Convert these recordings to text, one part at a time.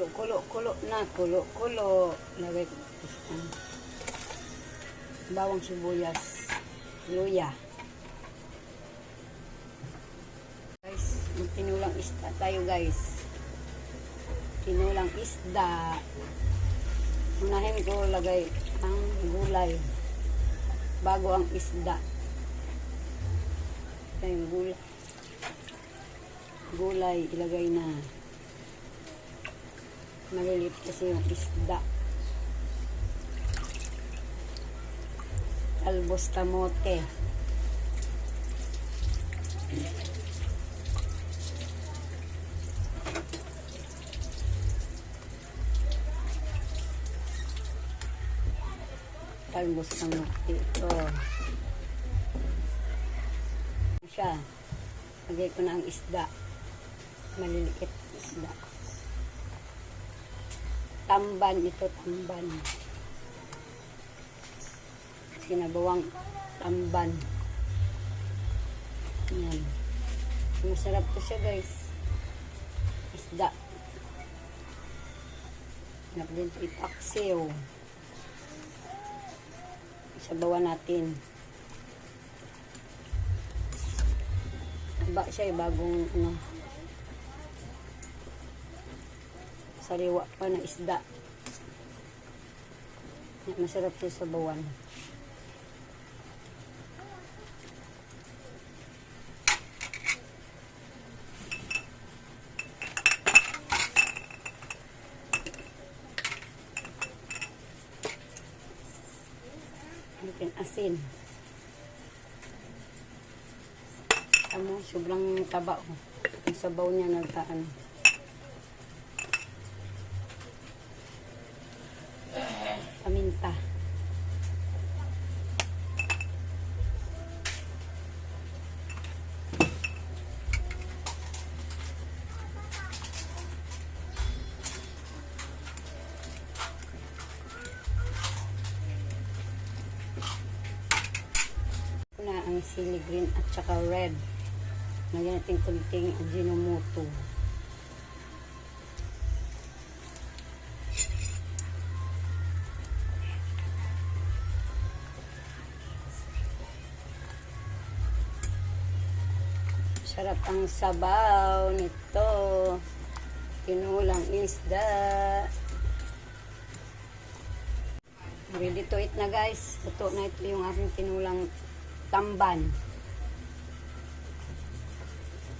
Kulo, kulo, kulo na. Kulo, kulo. Lagay ko. bawang sibuyas. Luya. Guys, tinulang isda tayo guys. Tinulang isda. Unahin ko lagay ang gulay. Bago ang isda. Ito yung gulay. Gulay, ilagay na. Maliliit kasi yung isda. Albos kamote. Talbos kamote. Ito. Siya. Lagay ko na ang isda. Maliliit isda. Tamban ito, tamban. Sinabawang tamban. Yan. Masarap to siya guys. Isda. Hanap din ito ipaksiw. Sabawan natin. Ba siya eh, bagong ano. Sariwa pa na isda. Masarap siya sa bawan. Natin asin. Ano, sobrang taba ko. Yung sabaw niya nagkaan. Paminta. na ang sili green at saka red. Lagyan natin kunting ajinomoto. Sarap ang sabaw nito. Tinulang isda. Ready to eat na guys. Ito na ito yung aking tinulang tamban.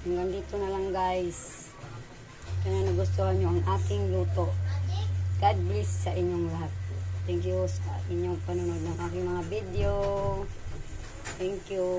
Hanggang dito na lang guys. Kaya nagustuhan nyo ang aking luto. God bless sa inyong lahat. Thank you sa inyong panonood ng aking mga video. Thank you.